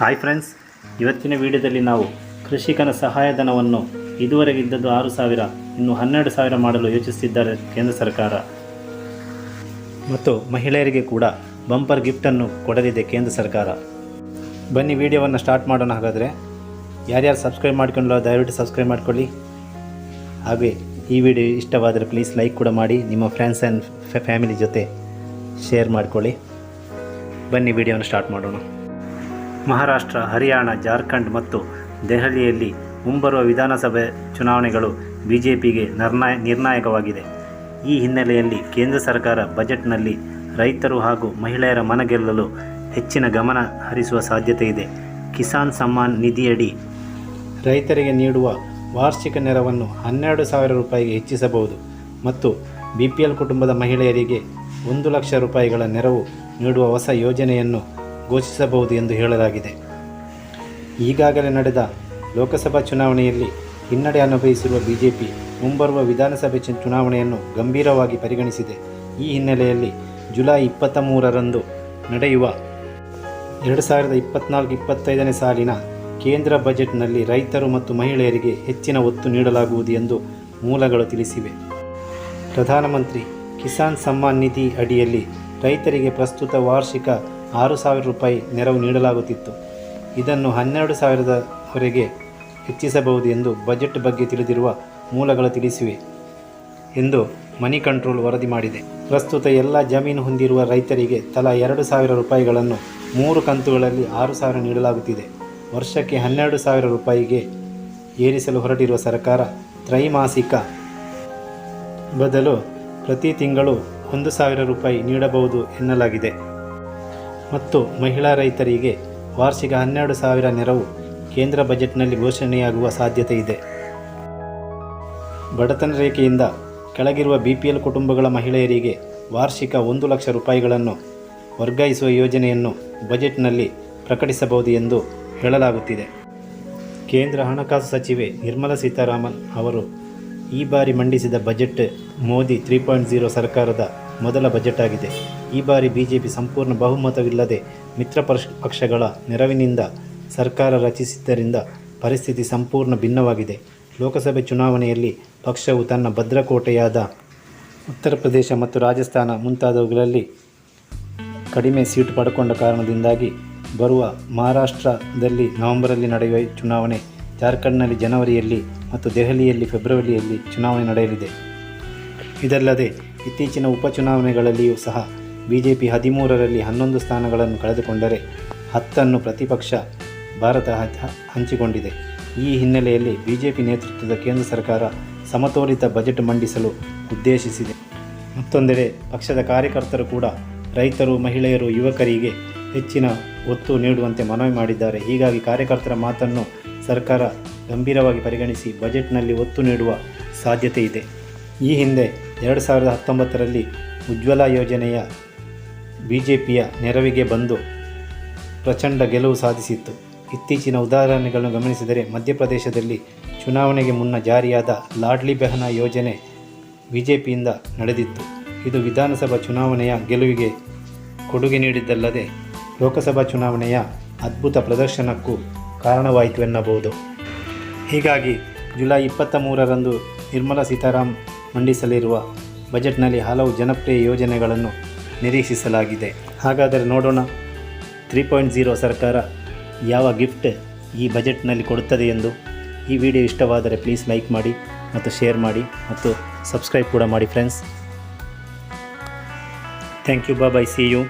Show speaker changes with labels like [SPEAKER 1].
[SPEAKER 1] Hi friends ಇವತ್ತಿನ ವಿಡಿಯೋದಲ್ಲಿ ನಾವು ಕೃಷಿಕನ ಸಹಾಯಧನವನ್ನು ಇದುವರೆಗೆ ಇದ್ದದ್ದು ಆರು ಸಾವಿರ, ಇನ್ನು ಹನ್ನೆರಡು ಸಾವಿರ ಮಾಡಲು ಯೋಚಿಸುತ್ತಿದ್ದಾರೆ ಕೇಂದ್ರ ಸರ್ಕಾರ. ಮತ್ತು ಮಹಿಳೆಯರಿಗೆ ಕೂಡ ಬಂಪರ್ ಗಿಫ್ಟನ್ನು ಕೊಡಲಿದೆ ಕೇಂದ್ರ ಸರ್ಕಾರ. ಬನ್ನಿ ವಿಡಿಯೋವನ್ನು ಸ್ಟಾರ್ಟ್ ಮಾಡೋಣ ಹಾಗಾದರೆ. ಯಾರ್ಯಾರು ಸಬ್ಸ್ಕ್ರೈಬ್ ಮಾಡ್ಕೊಂಡಿಲ್ಲ ದಯವಿಟ್ಟು ಸಬ್ಸ್ಕ್ರೈಬ್ ಮಾಡ್ಕೊಳ್ಳಿ. ಹಾಗೆ ಈ ವಿಡಿಯೋ ಇಷ್ಟವಾದರೆ ಪ್ಲೀಸ್ ಲೈಕ್ ಕೂಡ ಮಾಡಿ, ನಿಮ್ಮ ಫ್ರೆಂಡ್ಸ್ ಆ್ಯಂಡ್ ಫ್ಯಾಮಿಲಿ ಜೊತೆ ಶೇರ್ ಮಾಡಿಕೊಳ್ಳಿ. ಬನ್ನಿ ವಿಡಿಯೋವನ್ನು ಸ್ಟಾರ್ಟ್ ಮಾಡೋಣ. ಮಹಾರಾಷ್ಟ್ರ, ಹರಿಯಾಣ, ಜಾರ್ಖಂಡ್ ಮತ್ತು ದೆಹಲಿಯಲ್ಲಿ ಮುಂಬರುವ ವಿಧಾನಸಭೆ ಚುನಾವಣೆಗಳು ಬಿಜೆಪಿಗೆ ನಿರ್ಣಾಯ ನಿರ್ಣಾಯಕವಾಗಿದೆ. ಈ ಹಿನ್ನೆಲೆಯಲ್ಲಿ ಕೇಂದ್ರ ಸರ್ಕಾರ ಬಜೆಟ್ನಲ್ಲಿ ರೈತರು ಹಾಗೂ ಮಹಿಳೆಯರ ಮನಗೆಲ್ಲಲು ಹೆಚ್ಚಿನ ಗಮನ ಹರಿಸುವ ಸಾಧ್ಯತೆ ಇದೆ. ಕಿಸಾನ್ ಸಮ್ಮಾನ್ ನಿಧಿಯಡಿ ರೈತರಿಗೆ ನೀಡುವ ವಾರ್ಷಿಕ ನೆರವನ್ನು ಹನ್ನೆರಡು ಸಾವಿರ ರೂಪಾಯಿಗೆ ಹೆಚ್ಚಿಸಬಹುದು ಮತ್ತು ಬಿ ಪಿ ಎಲ್ ಕುಟುಂಬದ ಮಹಿಳೆಯರಿಗೆ ಒಂದು ಲಕ್ಷ ರೂಪಾಯಿಗಳ ನೆರವು ನೀಡುವ ಹೊಸ ಯೋಜನೆಯನ್ನು ಘೋಷಿಸಬಹುದು ಎಂದು ಹೇಳಲಾಗಿದೆ. ಈಗಾಗಲೇ ನಡೆದ ಲೋಕಸಭಾ ಚುನಾವಣೆಯಲ್ಲಿ ಹಿನ್ನಡೆ ಅನುಭವಿಸಿರುವ ಬಿಜೆಪಿ ಮುಂಬರುವ ವಿಧಾನಸಭೆ ಚುನಾವಣೆಯನ್ನು ಗಂಭೀರವಾಗಿ ಪರಿಗಣಿಸಿದೆ. ಈ ಹಿನ್ನೆಲೆಯಲ್ಲಿ ಜುಲೈ ಇಪ್ಪತ್ತ ಮೂರರಂದು ನಡೆಯುವ ಎರಡು ಸಾವಿರದ ಇಪ್ಪತ್ನಾಲ್ಕು ಇಪ್ಪತ್ತೈದನೇ ಸಾಲಿನ ಕೇಂದ್ರ ಬಜೆಟ್ನಲ್ಲಿ ರೈತರು ಮತ್ತು ಮಹಿಳೆಯರಿಗೆ ಹೆಚ್ಚಿನ ಒತ್ತು ನೀಡಲಾಗುವುದು ಎಂದು ಮೂಲಗಳು ತಿಳಿಸಿವೆ. ಪ್ರಧಾನಮಂತ್ರಿ ಕಿಸಾನ್ ಸಮ್ಮಾನ್ ನಿಧಿ ಅಡಿಯಲ್ಲಿ ರೈತರಿಗೆ ಪ್ರಸ್ತುತ ವಾರ್ಷಿಕ ಆರು ಸಾವಿರ ರೂಪಾಯಿ ನೆರವು ನೀಡಲಾಗುತ್ತಿತ್ತು. ಇದನ್ನು ಹನ್ನೆರಡು ಸಾವಿರದವರೆಗೆ ಹೆಚ್ಚಿಸಬಹುದು ಎಂದು ಬಜೆಟ್ ಬಗ್ಗೆ ತಿಳಿದಿರುವ ಮೂಲಗಳು ತಿಳಿಸಿವೆ ಎಂದು ಮನಿ ಕಂಟ್ರೋಲ್ ವರದಿ ಮಾಡಿದೆ. ಪ್ರಸ್ತುತ ಎಲ್ಲ ಜಮೀನು ಹೊಂದಿರುವ ರೈತರಿಗೆ ತಲಾ ಎರಡು ಸಾವಿರ ರೂಪಾಯಿಗಳನ್ನು ಮೂರು ಕಂತುಗಳಲ್ಲಿ ಆರು ಸಾವಿರ ನೀಡಲಾಗುತ್ತಿದೆ. ವರ್ಷಕ್ಕೆ ಹನ್ನೆರಡು ಸಾವಿರ ರೂಪಾಯಿಗೆ ಏರಿಸಲು ಹೊರಟಿರುವ ಸರ್ಕಾರ ತ್ರೈಮಾಸಿಕ ಬದಲು ಪ್ರತಿ ತಿಂಗಳು ಒಂದು ಸಾವಿರ ರೂಪಾಯಿ ನೀಡಬಹುದು ಎನ್ನಲಾಗಿದೆ. ಮತ್ತು ಮಹಿಳಾ ರೈತರಿಗೆ ವಾರ್ಷಿಕ ಹನ್ನೆರಡು ಸಾವಿರ ನೆರವು ಕೇಂದ್ರ ಬಜೆಟ್ನಲ್ಲಿ ಘೋಷಣೆಯಾಗುವ ಸಾಧ್ಯತೆ ಇದೆ. ಬಡತನ ರೇಖೆಯಿಂದ ಕೆಳಗಿರುವ ಬಿ ಪಿ ಎಲ್ ಕುಟುಂಬಗಳ ಮಹಿಳೆಯರಿಗೆ ವಾರ್ಷಿಕ ಒಂದು ಲಕ್ಷ ರೂಪಾಯಿಗಳನ್ನು ವರ್ಗಾಯಿಸುವ ಯೋಜನೆಯನ್ನು ಬಜೆಟ್ನಲ್ಲಿ ಪ್ರಕಟಿಸಬಹುದು ಎಂದು ಹೇಳಲಾಗುತ್ತಿದೆ. ಕೇಂದ್ರ ಹಣಕಾಸು ಸಚಿವೆ ನಿರ್ಮಲಾ ಸೀತಾರಾಮನ್ ಅವರು ಈ ಬಾರಿ ಮಂಡಿಸಿದ budget Modi three point zero ಸರ್ಕಾರದ ಮೊದಲ ಬಜೆಟ್ ಆಗಿದೆ. ಈ ಬಾರಿ ಬಿಜೆಪಿ ಸಂಪೂರ್ಣ ಬಹುಮತವಿಲ್ಲದೆ ಮಿತ್ರ ಪಕ್ಷಗಳ ನೆರವಿನಿಂದ ಸರ್ಕಾರ ರಚಿಸಿದ್ದರಿಂದ ಪರಿಸ್ಥಿತಿ ಸಂಪೂರ್ಣ ಭಿನ್ನವಾಗಿದೆ. ಲೋಕಸಭೆ ಚುನಾವಣೆಯಲ್ಲಿ ಪಕ್ಷವು ತನ್ನ ಭದ್ರಕೋಟೆಯಾದ ಉತ್ತರ ಪ್ರದೇಶ ಮತ್ತು ರಾಜಸ್ಥಾನ ಮುಂತಾದವುಗಳಲ್ಲಿ ಕಡಿಮೆ ಸೀಟು ಪಡ್ಕೊಂಡ ಕಾರಣದಿಂದಾಗಿ ಬರುವ ಮಹಾರಾಷ್ಟ್ರದಲ್ಲಿ ನವೆಂಬರಲ್ಲಿ ನಡೆಯುವ ಚುನಾವಣೆ ಜಾರ್ಖಂಡ್ನಲ್ಲಿ ಜನವರಿಯಲ್ಲಿ ಮತ್ತು ದೆಹಲಿಯಲ್ಲಿ ಫೆಬ್ರವರಿಯಲ್ಲಿ ಚುನಾವಣೆ ನಡೆಯಲಿದೆ. ಇದಲ್ಲದೆ ಇತ್ತೀಚಿನ ಉಪಚುನಾವಣೆಗಳಲ್ಲಿಯೂ ಸಹ ಬಿಜೆಪಿ ಹದಿಮೂರರಲ್ಲಿ ಹನ್ನೊಂದು ಸ್ಥಾನಗಳನ್ನು ಕಳೆದುಕೊಂಡರೆ ಹತ್ತನ್ನು ಪ್ರತಿಪಕ್ಷ ಭಾರತ ಹಂಚಿಕೊಂಡಿದೆ. ಈ ಹಿನ್ನೆಲೆಯಲ್ಲಿ ಬಿಜೆಪಿ ನೇತೃತ್ವದ ಕೇಂದ್ರ ಸರ್ಕಾರ ಸಮತೋಲಿತ ಬಜೆಟ್ ಮಂಡಿಸಲು ಉದ್ದೇಶಿಸಿದೆ. ಮತ್ತೊಂದೆಡೆ ಪಕ್ಷದ ಕಾರ್ಯಕರ್ತರು ಕೂಡ ರೈತರು, ಮಹಿಳೆಯರು, ಯುವಕರಿಗೆ ಹೆಚ್ಚಿನ ಒತ್ತು ನೀಡುವಂತೆ ಮನವಿ ಮಾಡಿದ್ದಾರೆ. ಹೀಗಾಗಿ ಕಾರ್ಯಕರ್ತರ ಮಾತನ್ನು ಸರ್ಕಾರ ಗಂಭೀರವಾಗಿ ಪರಿಗಣಿಸಿ ಬಜೆಟ್ನಲ್ಲಿ ಒತ್ತು ನೀಡುವ ಸಾಧ್ಯತೆ ಇದೆ. ಈ ಹಿಂದೆ ಎರಡು ಸಾವಿರದ ಹತ್ತೊಂಬತ್ತರಲ್ಲಿ ಉಜ್ವಲ ಯೋಜನೆಯ ಬಿ ಜೆ ಪಿಯ ನೆರವಿಗೆ ಬಂದು ಪ್ರಚಂಡ ಗೆಲುವು ಸಾಧಿಸಿತ್ತು. ಇತ್ತೀಚಿನ ಉದಾಹರಣೆಗಳನ್ನು ಗಮನಿಸಿದರೆ ಮಧ್ಯಪ್ರದೇಶದಲ್ಲಿ ಚುನಾವಣೆಗೆ ಮುನ್ನ ಜಾರಿಯಾದ ಲಾಡ್ಲಿ ಬೆಹನ ಯೋಜನೆ ಬಿ ಜೆ ಪಿಯಿಂದ ನಡೆದಿತ್ತು. ಇದು ವಿಧಾನಸಭಾ ಚುನಾವಣೆಯ ಗೆಲುವಿಗೆ ಕೊಡುಗೆ ನೀಡಿದ್ದಲ್ಲದೆ ಲೋಕಸಭಾ ಚುನಾವಣೆಯ ಅದ್ಭುತ ಪ್ರದರ್ಶನಕ್ಕೂ ಕಾರಣವಾಯಿತು ಎನ್ನಬಹುದು. ಹೀಗಾಗಿ ಜುಲೈ ಇಪ್ಪತ್ತ ಮೂರರಂದು ನಿರ್ಮಲಾ ಸೀತಾರಾಮ್ ಮಂಡಿಸಲಿರುವ ಬಜೆಟ್ನಲ್ಲಿ ಹಲವು ಜನಪ್ರಿಯ ಯೋಜನೆಗಳನ್ನು ನಿರೀಕ್ಷಿಸಲಾಗಿದೆ. ಹಾಗಾದರೆ ನೋಡೋಣ ತ್ರೀ ಪಾಯಿಂಟ್ ಜೀರೋ ಸರ್ಕಾರ ಯಾವ ಗಿಫ್ಟ್ ಈ ಬಜೆಟ್ನಲ್ಲಿ ಕೊಡುತ್ತದೆ ಎಂದು. ಈ ವಿಡಿಯೋ ಇಷ್ಟವಾದರೆ ಪ್ಲೀಸ್ ಲೈಕ್ ಮಾಡಿ ಮತ್ತು ಶೇರ್ ಮಾಡಿ ಮತ್ತು ಸಬ್ಸ್ಕ್ರೈಬ್ ಕೂಡ ಮಾಡಿ ಫ್ರೆಂಡ್ಸ್. ಥ್ಯಾಂಕ್ ಯು ಬಾ ಬೈ ಸಿ ಯು.